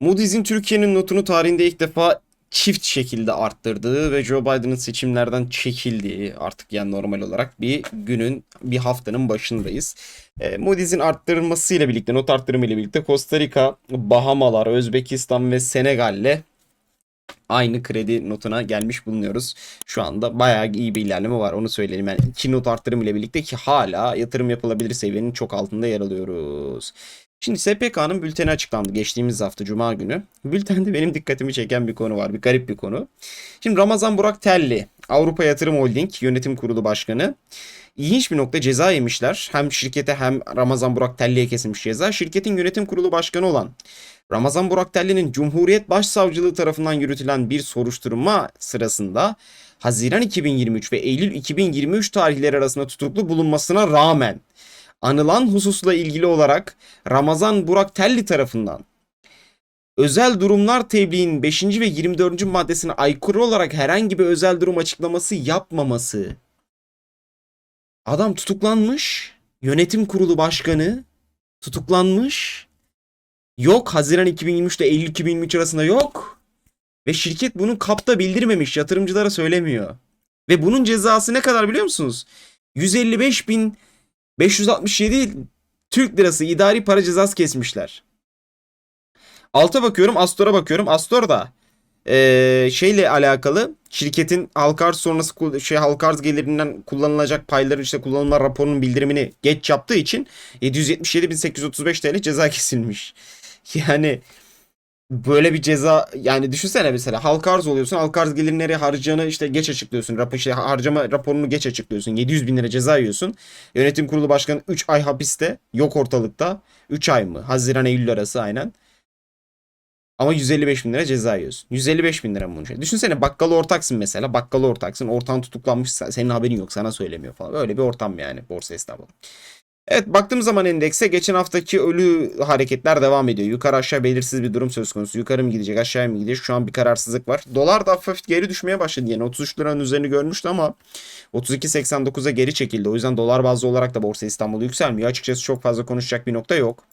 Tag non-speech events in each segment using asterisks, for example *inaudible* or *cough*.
Moody's'in Türkiye'nin notunu tarihinde ilk defa çift şekilde arttırdığı ve Joe Biden'ın seçimlerden çekildiği artık yani normal olarak bir günün bir haftanın başındayız. E, Moody's'in arttırılmasıyla birlikte not arttırımıyla birlikte Costa Rica, Bahamalar, Özbekistan ve Senegal'le aynı kredi notuna gelmiş bulunuyoruz. Şu anda bayağı iyi bir ilerleme var onu söyleyelim. Yani iki not arttırım ile birlikte ki hala yatırım yapılabilir seviyenin çok altında yer alıyoruz. Şimdi SPK'nın bülteni açıklandı geçtiğimiz hafta Cuma günü. Bültende benim dikkatimi çeken bir konu var. Bir garip bir konu. Şimdi Ramazan Burak Telli, Avrupa Yatırım Holding Yönetim Kurulu Başkanı. İlginç bir nokta ceza yemişler. Hem şirkete hem Ramazan Burak Telli'ye kesilmiş ceza. Şirketin yönetim kurulu başkanı olan Ramazan Burak Telli'nin Cumhuriyet Başsavcılığı tarafından yürütülen bir soruşturma sırasında Haziran 2023 ve Eylül 2023 tarihleri arasında tutuklu bulunmasına rağmen anılan hususla ilgili olarak Ramazan Burak Telli tarafından özel durumlar tebliğinin 5. ve 24. maddesine aykırı olarak herhangi bir özel durum açıklaması yapmaması. Adam tutuklanmış. Yönetim kurulu başkanı tutuklanmış. Yok Haziran 2023 ile Eylül 2023 arasında yok. Ve şirket bunu kapta bildirmemiş. Yatırımcılara söylemiyor. Ve bunun cezası ne kadar biliyor musunuz? 155 bin 567 Türk lirası idari para cezası kesmişler. Alta bakıyorum Astor'a bakıyorum. Astor da eee, şeyle alakalı şirketin halka arz sonrası şey halka arz gelirinden kullanılacak payların işte kullanılma raporunun bildirimini geç yaptığı için 777.835 TL ceza kesilmiş. *laughs* Yani böyle bir ceza yani düşünsene mesela halka arz oluyorsun halka arz gelirini nereye harcayacağını işte geç açıklıyorsun rapor işte harcama raporunu geç açıklıyorsun 700 bin lira ceza yiyorsun. Yönetim kurulu başkanı 3 ay hapiste yok ortalıkta 3 ay mı? Haziran Eylül arası aynen. Ama 155 bin lira ceza yiyorsun. 155 bin lira mı bunun şey? Düşünsene bakkalı ortaksın mesela bakkalı ortaksın ortağın tutuklanmış senin haberin yok sana söylemiyor falan. Böyle bir ortam yani borsa İstanbul. Evet baktığım zaman endekse geçen haftaki ölü hareketler devam ediyor. Yukarı aşağı belirsiz bir durum söz konusu. Yukarı mı gidecek aşağı mı gidecek şu an bir kararsızlık var. Dolar da hafif geri düşmeye başladı yine 33 liranın üzerini görmüştü ama 32.89'a geri çekildi. O yüzden dolar bazlı olarak da Borsa İstanbul yükselmiyor. Açıkçası çok fazla konuşacak bir nokta yok.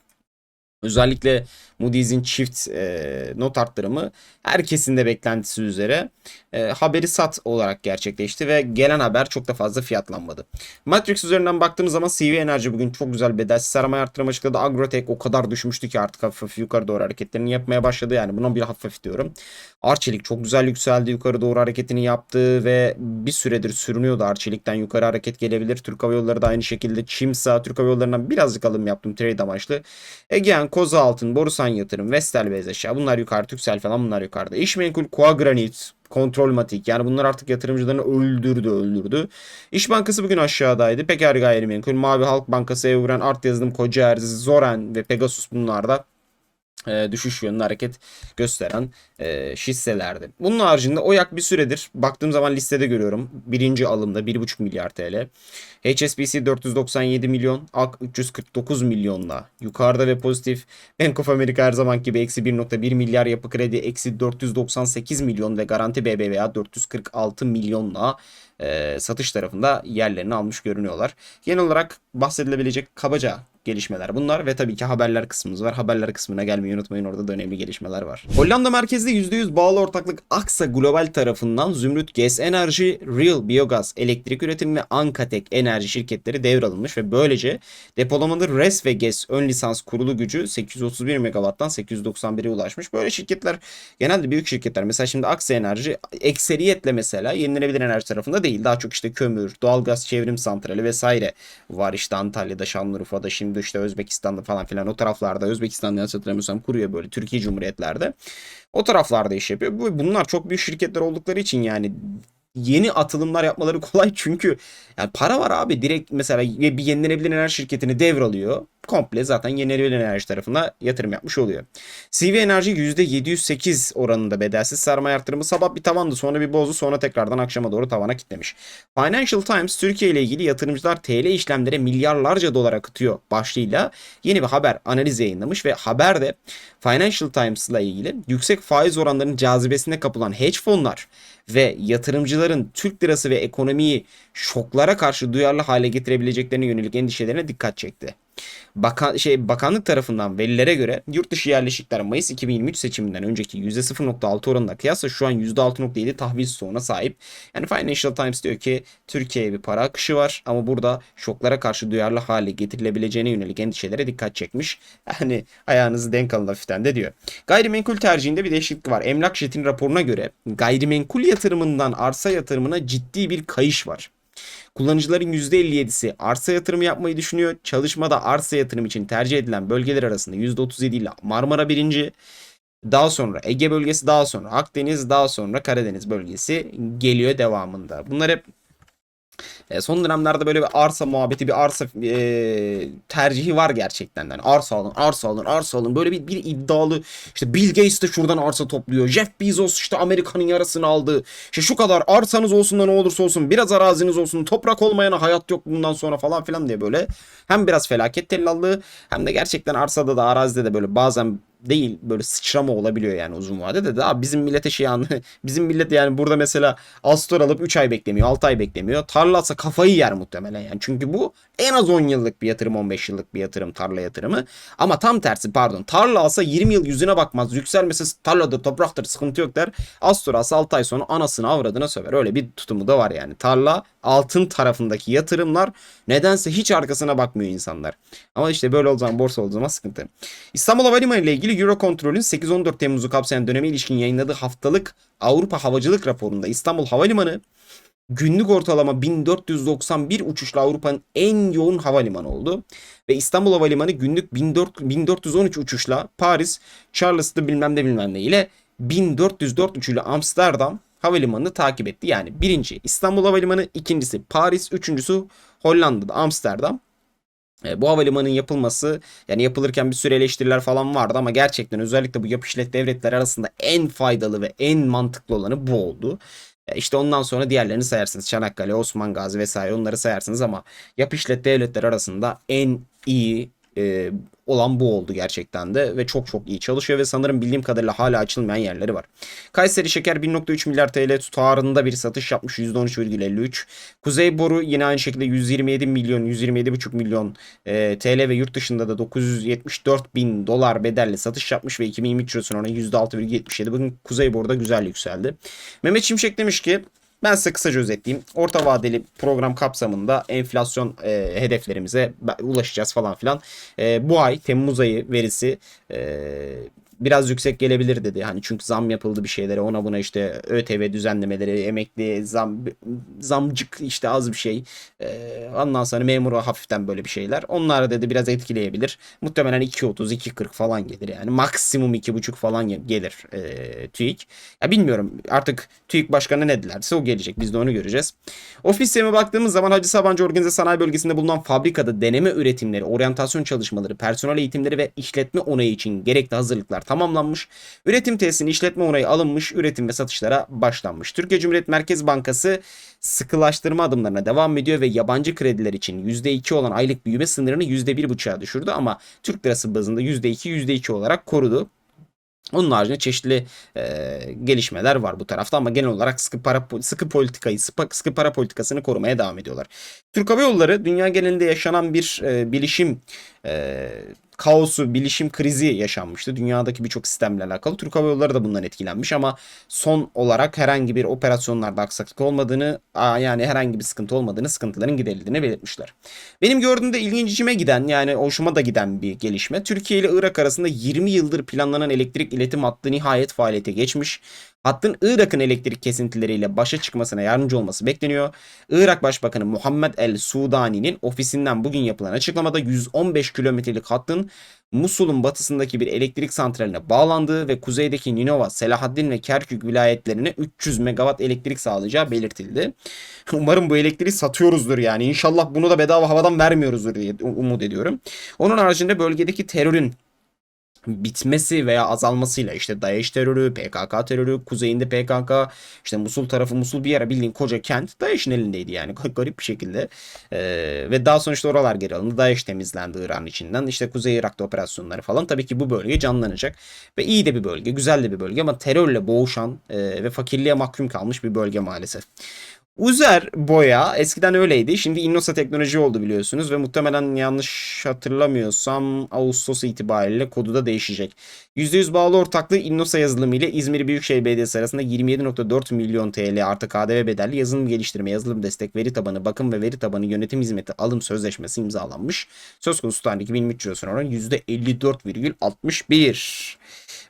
Özellikle Moody's'in çift e, not arttırımı herkesin de beklentisi üzere e, haberi sat olarak gerçekleşti ve gelen haber çok da fazla fiyatlanmadı. Matrix üzerinden baktığımız zaman CV Enerji bugün çok güzel bedelsiz sermaye arttırma açıkladı. Agrotek o kadar düşmüştü ki artık hafif yukarı doğru hareketlerini yapmaya başladı. Yani buna bir hafif diyorum. Arçelik çok güzel yükseldi. Yukarı doğru hareketini yaptı ve bir süredir sürünüyordu Arçelik'ten yukarı hareket gelebilir. Türk Hava Yolları da aynı şekilde. Çimsa Türk Hava Yolları'ndan birazcık alım yaptım trade amaçlı. Egean, Koza Altın, Borusan Yatırım, Vestel Beyaz Eşya bunlar yukarı. Türksel falan bunlar yukarıda. İşmenkul, Koa Granit, Kontrolmatik yani bunlar artık yatırımcılarını öldürdü öldürdü. İş Bankası bugün aşağıdaydı. Peker Gayrimenkul, Mavi Halk Bankası, Evren, Art Yazılım, Koca Erz, Zoren ve Pegasus bunlar da e, düşüş yönlü hareket gösteren e, hisselerdi. Bunun haricinde OYAK bir süredir baktığım zaman listede görüyorum. Birinci alımda 1,5 milyar TL. HSBC 497 milyon. AK 349 milyonla yukarıda ve pozitif. Bank of America her zaman gibi eksi 1.1 milyar yapı kredi eksi 498 milyon ve garanti BBVA 446 milyonla e, satış tarafında yerlerini almış görünüyorlar. Genel olarak bahsedilebilecek kabaca gelişmeler bunlar ve tabii ki haberler kısmımız var. Haberler kısmına gelmeyi unutmayın orada da önemli gelişmeler var. Hollanda merkezli %100 bağlı ortaklık Aksa Global tarafından Zümrüt Gas Enerji, Real Biyogaz Elektrik Üretim ve Ankatek Enerji şirketleri devralınmış ve böylece depolamada RES ve GES ön lisans kurulu gücü 831 MW'dan 891'e ulaşmış. Böyle şirketler genelde büyük şirketler mesela şimdi Aksa Enerji ekseriyetle mesela yenilenebilir enerji tarafında değil. Daha çok işte kömür, doğalgaz çevrim santrali vesaire var işte Antalya'da, Şanlıurfa'da şimdi işte Özbekistan'da falan filan o taraflarda Özbekistan'da yanlış hatırlamıyorsam kuruyor böyle Türkiye Cumhuriyetlerde. O taraflarda iş yapıyor. Bu- Bunlar çok büyük şirketler oldukları için yani yeni atılımlar yapmaları *laughs* kolay çünkü yani para var abi direkt mesela bir yenilenebilir enerji şirketini devralıyor. Komple zaten yenilenebilir enerji tarafına yatırım yapmış oluyor. CV Enerji %708 oranında bedelsiz sermaye artırımı sabah bir tavandı sonra bir bozdu sonra tekrardan akşama doğru tavana kitlemiş. Financial Times Türkiye ile ilgili yatırımcılar TL işlemlere milyarlarca dolar akıtıyor başlığıyla yeni bir haber analiz yayınlamış ve haberde Financial Times ile ilgili yüksek faiz oranlarının cazibesine kapılan hedge fonlar ve yatırımcıların Türk lirası ve ekonomiyi şoklara karşı duyarlı hale getirebileceklerine yönelik endişelerine dikkat çekti. Bakan, şey, bakanlık tarafından verilere göre yurt dışı yerleşikler Mayıs 2023 seçiminden önceki %0.6 oranına kıyasla şu an %6.7 tahvil stoğuna sahip. Yani Financial Times diyor ki Türkiye'ye bir para akışı var ama burada şoklara karşı duyarlı hale getirilebileceğine yönelik endişelere dikkat çekmiş. *laughs* Yani ayağınızı denk alın hafiften de diyor. Gayrimenkul tercihinde bir değişiklik var. Emlak Jet'in raporuna göre gayrimenkul yatırımından arsa yatırımına ciddi bir kayış var. Kullanıcıların %57'si arsa yatırımı yapmayı düşünüyor. Çalışmada arsa yatırım için tercih edilen bölgeler arasında %37 ile Marmara birinci. Daha sonra Ege bölgesi, daha sonra Akdeniz, daha sonra Karadeniz bölgesi geliyor devamında. Bunlar hep e, son dönemlerde böyle bir arsa muhabbeti, bir arsa e, tercihi var gerçekten. Yani arsa alın, arsa alın, arsa alın. Böyle bir, bir iddialı işte Bill Gates de şuradan arsa topluyor. Jeff Bezos işte Amerika'nın yarısını aldı. İşte şu kadar arsanız olsun da ne olursa olsun biraz araziniz olsun. Toprak olmayana hayat yok bundan sonra falan filan diye böyle. Hem biraz felaket tellallığı hem de gerçekten arsada da arazide de böyle bazen değil böyle sıçrama olabiliyor yani uzun vadede de. Abi bizim millete şey anlı *laughs* bizim millet yani burada mesela Astor alıp 3 ay beklemiyor 6 ay beklemiyor. Tarla alsa kafayı yer muhtemelen yani. Çünkü bu en az 10 yıllık bir yatırım 15 yıllık bir yatırım tarla yatırımı. Ama tam tersi pardon tarla alsa 20 yıl yüzüne bakmaz. Yükselmese tarlada topraktır sıkıntı yok der. Astor alsa 6 ay sonra anasını avradına söver. Öyle bir tutumu da var yani. Tarla altın tarafındaki yatırımlar nedense hiç arkasına bakmıyor insanlar. Ama işte böyle zaman borsa olduğu zaman sıkıntı. İstanbul Havalimanı ile ilgili Eurocontrol'ün 8-14 Temmuz'u kapsayan döneme ilişkin yayınladığı haftalık Avrupa Havacılık raporunda İstanbul Havalimanı günlük ortalama 1491 uçuşla Avrupa'nın en yoğun havalimanı oldu. Ve İstanbul Havalimanı günlük 1413 uçuşla Paris, Charles'ta bilmem ne bilmem ne ile 1404 uçuyla Amsterdam havalimanını takip etti. Yani birinci İstanbul Havalimanı, ikincisi Paris, üçüncüsü Hollanda'da Amsterdam. E, bu havalimanının yapılması yani yapılırken bir sürü eleştiriler falan vardı ama gerçekten özellikle bu yapı işlet devletler arasında en faydalı ve en mantıklı olanı bu oldu. E, işte ondan sonra diğerlerini sayarsınız. Çanakkale, Osman Gazi vesaire onları sayarsınız ama yapı işlet devletler arasında en iyi e, olan bu oldu gerçekten de ve çok çok iyi çalışıyor ve sanırım bildiğim kadarıyla hala açılmayan yerleri var. Kayseri Şeker 1.3 milyar TL tutarında bir satış yapmış %13,53. Kuzey Boru yine aynı şekilde 127 milyon 127,5 milyon e, TL ve yurt dışında da 974 bin dolar bedelle satış yapmış ve 2023 yılının oranı %6,77. Bugün Kuzey Boru'da güzel yükseldi. Mehmet Şimşek demiş ki ben size kısaca özetleyeyim. Orta vadeli program kapsamında enflasyon e, hedeflerimize ulaşacağız falan filan. E, bu ay Temmuz ayı verisi e, biraz yüksek gelebilir dedi. Hani çünkü zam yapıldı bir şeylere ona buna işte ÖTV düzenlemeleri, emekli zam zamcık işte az bir şey. Ee, ondan sonra memura hafiften böyle bir şeyler. Onlar dedi biraz etkileyebilir. Muhtemelen 2.30 2.40 falan gelir yani. Maksimum 2.5 falan gelir e, TÜİK. Ya bilmiyorum artık TÜİK başkanı ne dilerse o gelecek. Biz de onu göreceğiz. Ofis sisteme baktığımız zaman Hacı Sabancı Organize Sanayi Bölgesi'nde bulunan fabrikada deneme üretimleri, oryantasyon çalışmaları, personel eğitimleri ve işletme onayı için gerekli hazırlıklar tamamlanmış. Üretim tesisinin işletme onayı alınmış, üretim ve satışlara başlanmış. Türkiye Cumhuriyet Merkez Bankası sıkılaştırma adımlarına devam ediyor ve yabancı krediler için %2 olan aylık büyüme sınırını %1,5'a düşürdü ama Türk lirası bazında %2 %2 olarak korudu. Onun haricinde çeşitli e, gelişmeler var bu tarafta ama genel olarak sıkı para sıkı politikayı sıkı, para politikasını korumaya devam ediyorlar. Türk Hava Yolları dünya genelinde yaşanan bir e, bilişim e, kaosu, bilişim krizi yaşanmıştı. Dünyadaki birçok sistemle alakalı. Türk Hava Yolları da bundan etkilenmiş ama son olarak herhangi bir operasyonlarda aksaklık olmadığını, yani herhangi bir sıkıntı olmadığını, sıkıntıların giderildiğini belirtmişler. Benim gördüğümde ilgincime giden yani hoşuma da giden bir gelişme. Türkiye ile Irak arasında 20 yıldır planlanan elektrik iletim hattı nihayet faaliyete geçmiş. Hattın Irak'ın elektrik kesintileriyle başa çıkmasına yardımcı olması bekleniyor. Irak Başbakanı Muhammed El Sudani'nin ofisinden bugün yapılan açıklamada 115 kilometrelik hattın Musul'un batısındaki bir elektrik santraline bağlandığı ve kuzeydeki Ninova, Selahaddin ve Kerkük vilayetlerine 300 megawatt elektrik sağlayacağı belirtildi. *laughs* Umarım bu elektriği satıyoruzdur yani. İnşallah bunu da bedava havadan vermiyoruzdur diye umut ediyorum. Onun haricinde bölgedeki terörün bitmesi veya azalmasıyla işte DAEŞ terörü, PKK terörü, kuzeyinde PKK, işte Musul tarafı Musul bir yere bildiğin koca kent DAEŞ'in elindeydi yani *laughs* garip bir şekilde. Ee, ve daha sonra işte oralar geri alındı. DAEŞ temizlendi İran içinden. İşte Kuzey Irak'ta operasyonları falan. Tabii ki bu bölge canlanacak. Ve iyi de bir bölge, güzel de bir bölge ama terörle boğuşan e, ve fakirliğe mahkum kalmış bir bölge maalesef. Uzer boya eskiden öyleydi. Şimdi Innosa teknoloji oldu biliyorsunuz ve muhtemelen yanlış hatırlamıyorsam Ağustos itibariyle kodu da değişecek. %100 bağlı ortaklığı Innosa yazılımı ile İzmir Büyükşehir Belediyesi arasında 27.4 milyon TL artı KDV bedelli yazılım geliştirme, yazılım destek, veri tabanı, bakım ve veri tabanı yönetim hizmeti alım sözleşmesi imzalanmış. Söz konusu tarih 2003 lirasına oran %54,61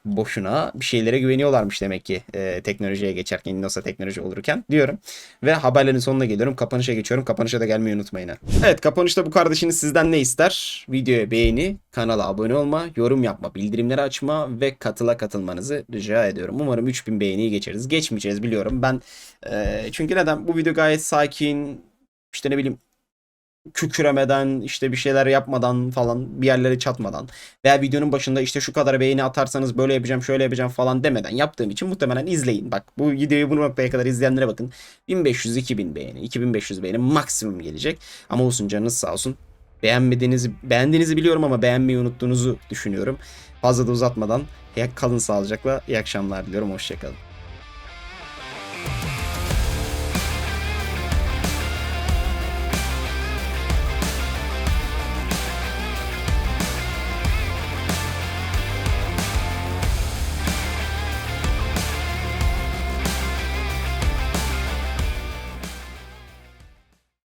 boşuna bir şeylere güveniyorlarmış demek ki e, teknolojiye geçerken Innosa teknoloji olurken diyorum. Ve haberlerin sonuna geliyorum. Kapanışa geçiyorum. Kapanışa da gelmeyi unutmayın. Evet kapanışta bu kardeşiniz sizden ne ister? Videoya beğeni, kanala abone olma, yorum yapma, bildirimleri açma ve katıla katılmanızı rica ediyorum. Umarım 3000 beğeniyi geçeriz. Geçmeyeceğiz biliyorum. Ben e, çünkü neden? Bu video gayet sakin. işte ne bileyim kükremeden işte bir şeyler yapmadan falan bir yerlere çatmadan veya videonun başında işte şu kadar beğeni atarsanız böyle yapacağım şöyle yapacağım falan demeden yaptığım için muhtemelen izleyin. Bak bu videoyu bu noktaya kadar izleyenlere bakın. 1500-2000 beğeni 2500 beğeni maksimum gelecek ama olsun canınız sağ olsun. Beğenmediğinizi, beğendiğinizi biliyorum ama beğenmeyi unuttuğunuzu düşünüyorum. Fazla da uzatmadan kalın sağlıcakla iyi akşamlar diliyorum. Hoşçakalın.